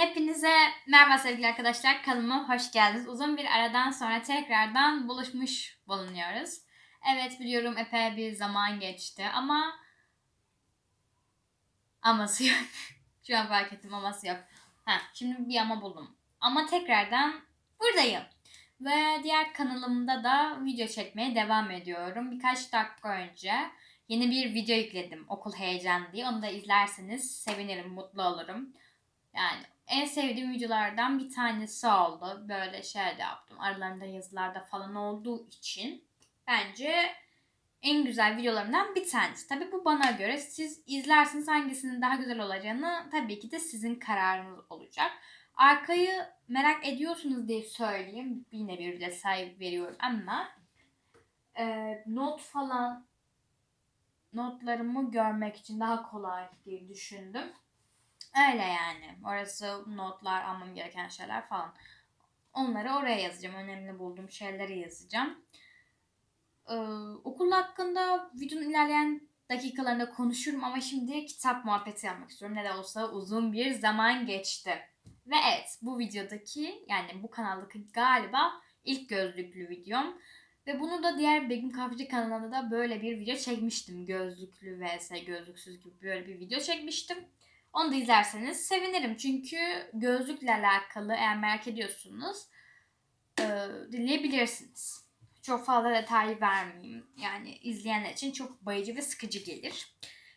Hepinize merhaba sevgili arkadaşlar. Kanalıma hoş geldiniz. Uzun bir aradan sonra tekrardan buluşmuş bulunuyoruz. Evet biliyorum epey bir zaman geçti ama aması yok. Şu an fark ettim aması yok. Ha, şimdi bir ama buldum. Ama tekrardan buradayım. Ve diğer kanalımda da video çekmeye devam ediyorum. Birkaç dakika önce yeni bir video yükledim okul heyecanı diye. Onu da izlerseniz sevinirim, mutlu olurum. Yani en sevdiğim videolardan bir tanesi oldu. Böyle şey de yaptım. Aralarında yazılarda falan olduğu için bence en güzel videolarımdan bir tanesi. Tabii bu bana göre. Siz izlersiniz hangisinin daha güzel olacağını tabii ki de sizin kararınız olacak. Arkayı merak ediyorsunuz diye söyleyeyim. Yine bir detay veriyorum ama e, not falan notlarımı görmek için daha kolay diye düşündüm. Öyle yani. Orası notlar, almam gereken şeyler falan. Onları oraya yazacağım. Önemli bulduğum şeyleri yazacağım. Ee, okul hakkında videonun ilerleyen dakikalarında konuşurum ama şimdi kitap muhabbeti yapmak istiyorum. Ne de olsa uzun bir zaman geçti. Ve evet bu videodaki yani bu kanaldaki galiba ilk gözlüklü videom. Ve bunu da diğer Begüm Kahveci kanalında da böyle bir video çekmiştim. Gözlüklü vs gözlüksüz gibi böyle bir video çekmiştim. Onu da izlerseniz sevinirim. Çünkü gözlükle alakalı eğer merak ediyorsunuz e, dinleyebilirsiniz. Çok fazla detay vermeyeyim. Yani izleyenler için çok bayıcı ve sıkıcı gelir.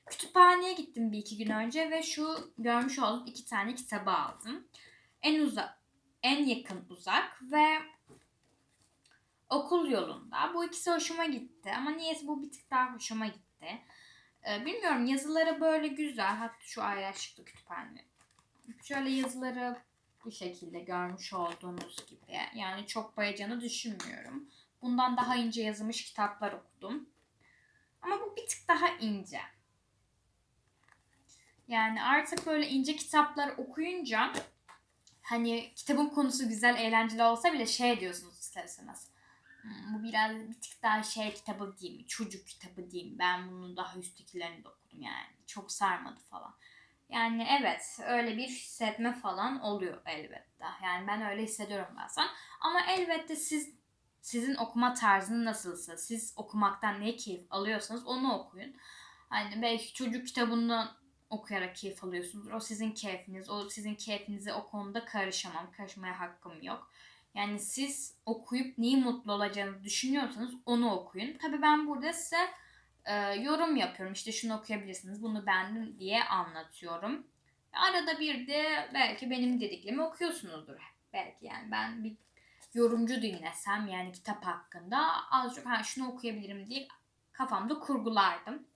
Kütüphaneye gittim bir iki gün önce ve şu görmüş olduğum iki tane kitabı aldım. En uzak, en yakın uzak ve okul yolunda. Bu ikisi hoşuma gitti ama niyeyse bu bir tık daha hoşuma gitti. Ee, bilmiyorum yazıları böyle güzel. Hatta şu ayraç çıktı kütüphane. Şöyle yazıları bu şekilde görmüş olduğunuz gibi. Yani çok bayacağını düşünmüyorum. Bundan daha ince yazılmış kitaplar okudum. Ama bu bir tık daha ince. Yani artık böyle ince kitaplar okuyunca hani kitabın konusu güzel, eğlenceli olsa bile şey diyorsunuz isterseniz. Hmm, bu biraz bir tık daha şey kitabı mi? Çocuk kitabı mi? Ben bunun daha üsttekilerini de okudum yani. Çok sarmadı falan. Yani evet öyle bir hissetme falan oluyor elbette. Yani ben öyle hissediyorum bazen. Ama elbette siz sizin okuma tarzınız nasılsa, siz okumaktan ne keyif alıyorsanız onu okuyun. Hani belki çocuk kitabından okuyarak keyif alıyorsunuz. O sizin keyfiniz. O sizin keyfinize o konuda karışamam. Karışmaya hakkım yok. Yani siz okuyup neyi mutlu olacağını düşünüyorsanız onu okuyun. Tabii ben burada size e, yorum yapıyorum. İşte şunu okuyabilirsiniz, bunu beğendim diye anlatıyorum. Arada bir de belki benim dediklerimi okuyorsunuzdur. Belki yani ben bir yorumcu dinlesem yani kitap hakkında az çok ha şunu okuyabilirim diye kafamda kurgulardım.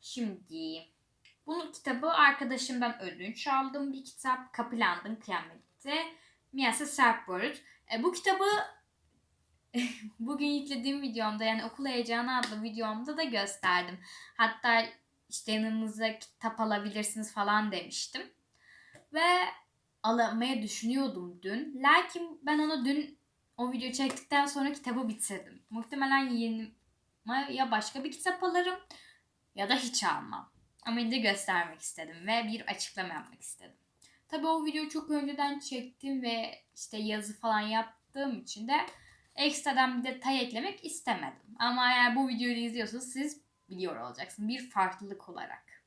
Şimdi bunun kitabı arkadaşımdan ödünç aldım bir kitap. Kapılandın Miyasa Serpborut. E, bu kitabı bugün yüklediğim videomda yani okul heyecanı adlı videomda da gösterdim. Hatta işte yanınıza kitap alabilirsiniz falan demiştim. Ve alamaya düşünüyordum dün. Lakin ben onu dün o video çektikten sonra kitabı bitirdim. Muhtemelen yeni ya başka bir kitap alırım ya da hiç almam. Ama de göstermek istedim ve bir açıklama yapmak istedim. Tabi o videoyu çok önceden çektim ve işte yazı falan yaptığım için de ekstradan bir detay eklemek istemedim. Ama eğer bu videoyu izliyorsanız siz biliyor olacaksınız bir farklılık olarak.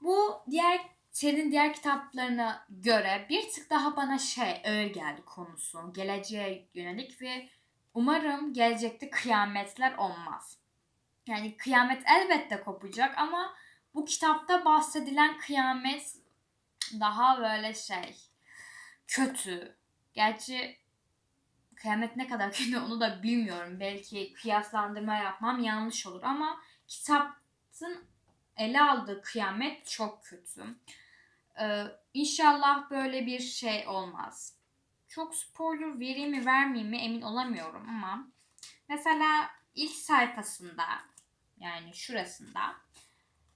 Bu diğer serinin diğer kitaplarına göre bir tık daha bana şey ağır geldi konusu. Geleceğe yönelik ve umarım gelecekte kıyametler olmaz. Yani kıyamet elbette kopacak ama bu kitapta bahsedilen kıyamet daha böyle şey kötü. Gerçi kıyamet ne kadar kötü onu da bilmiyorum. Belki kıyaslandırma yapmam yanlış olur ama kitapın ele aldığı kıyamet çok kötü. Ee, inşallah böyle bir şey olmaz. Çok spoiler vereyim mi vermeyeyim mi emin olamıyorum ama mesela ilk sayfasında yani şurasında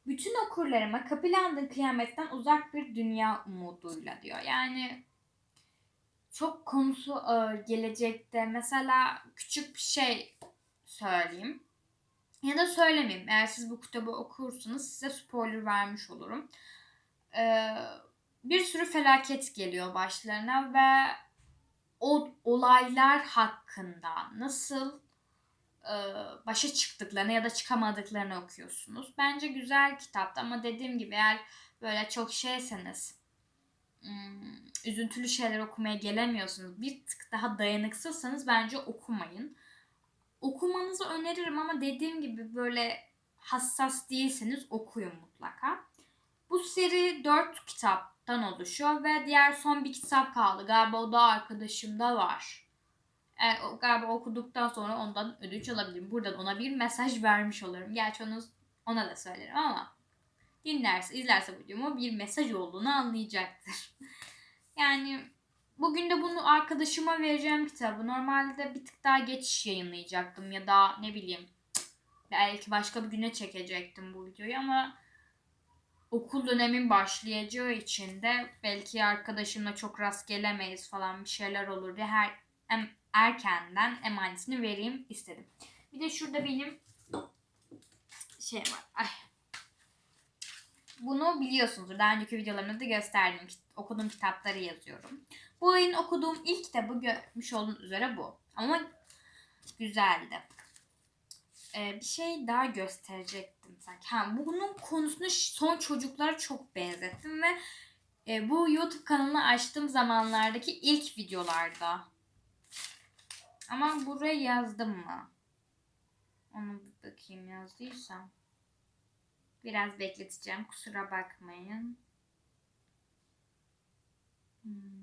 bütün okurlarıma Kapılandın kıyametten uzak bir dünya umuduyla diyor. Yani çok konusu ağır gelecekte. Mesela küçük bir şey söyleyeyim. Ya da söylemeyeyim. Eğer siz bu kitabı okursanız size spoiler vermiş olurum. Ee, bir sürü felaket geliyor başlarına ve o olaylar hakkında nasıl başa çıktıklarını ya da çıkamadıklarını okuyorsunuz. Bence güzel kitaptı ama dediğim gibi eğer böyle çok şeyseniz hmm, üzüntülü şeyler okumaya gelemiyorsunuz. Bir tık daha dayanıksızsanız bence okumayın. Okumanızı öneririm ama dediğim gibi böyle hassas değilseniz okuyun mutlaka. Bu seri 4 kitaptan oluşuyor ve diğer son bir kitap kaldı. Galiba o da arkadaşımda var. E, galiba okuduktan sonra ondan ödünç alabilirim. Buradan ona bir mesaj vermiş olurum. Gerçi onu ona da söylerim ama dinlerse, izlerse videomu bir mesaj olduğunu anlayacaktır. yani bugün de bunu arkadaşıma vereceğim kitabı. Normalde bir tık daha geç yayınlayacaktım ya da ne bileyim belki başka bir güne çekecektim bu videoyu ama okul dönemin başlayacağı için de belki arkadaşımla çok rast gelemeyiz falan bir şeyler olur diye her erkenden emanetini vereyim istedim. Bir de şurada benim şey var. Ay. Bunu biliyorsunuzdur. Daha önceki videolarımda da gösterdim. Okuduğum kitapları yazıyorum. Bu ayın okuduğum ilk kitabı görmüş olduğunuz üzere bu. Ama güzeldi. Ee, bir şey daha gösterecektim sanki. Ha, bunun konusunu son çocuklara çok benzettim ve e, bu YouTube kanalını açtığım zamanlardaki ilk videolarda. Ama buraya yazdım mı? Onu bakayım yazdıysam. Biraz bekleteceğim. Kusura bakmayın. Hmm.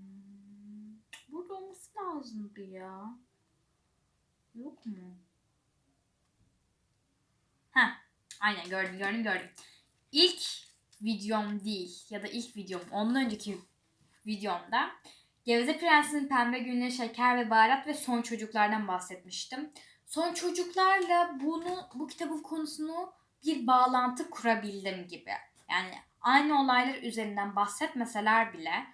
Burada olması lazımdı ya. Yok mu? Ha, aynen gördüm gördüm gördüm. İlk videom değil ya da ilk videom ondan önceki videomda Geveze Prensi'nin Pembe Günleri Şeker ve Baharat ve Son Çocuklardan bahsetmiştim. Son Çocuklarla bunu bu kitabın konusunu bir bağlantı kurabildim gibi. Yani aynı olaylar üzerinden bahsetmeseler bile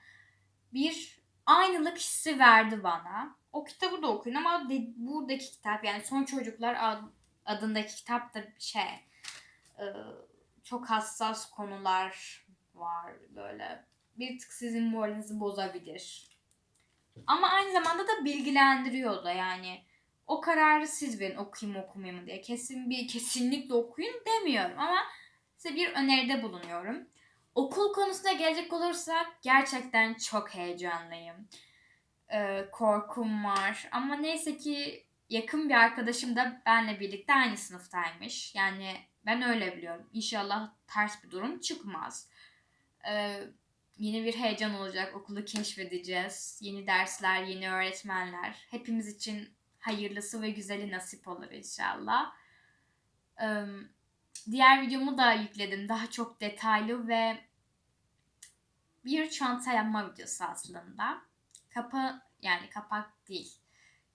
bir aynılık hissi verdi bana. O kitabı da okuyun ama buradaki kitap yani Son Çocuklar ad, adındaki kitap da şey e, çok hassas konular var böyle bir tık sizin moralinizi bozabilir. Ama aynı zamanda da bilgilendiriyor da yani o kararı siz verin okuyayım okumayayım diye. Kesin bir kesinlikle okuyun demiyorum ama size bir öneride bulunuyorum. Okul konusuna gelecek olursak gerçekten çok heyecanlıyım. Ee, korkum var ama neyse ki yakın bir arkadaşım da benle birlikte aynı sınıftaymış. Yani ben öyle biliyorum. İnşallah ters bir durum çıkmaz. Ee, yeni bir heyecan olacak. Okulu keşfedeceğiz. Yeni dersler, yeni öğretmenler. Hepimiz için hayırlısı ve güzeli nasip olur inşallah. Diğer videomu da yükledim. Daha çok detaylı ve bir çanta yapma videosu aslında. Kapa yani kapak değil.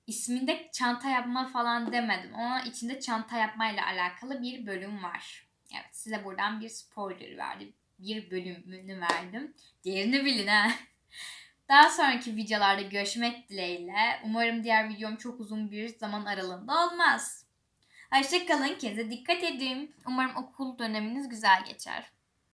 İsminde çanta yapma falan demedim ama içinde çanta yapmayla alakalı bir bölüm var. Evet size buradan bir spoiler verdim. Bir bölümünü verdim. Diğerini bilin ha. Daha sonraki videolarda görüşmek dileğiyle. Umarım diğer videom çok uzun bir zaman aralığında olmaz. Hoşçakalın. Kendinize dikkat edin. Umarım okul döneminiz güzel geçer.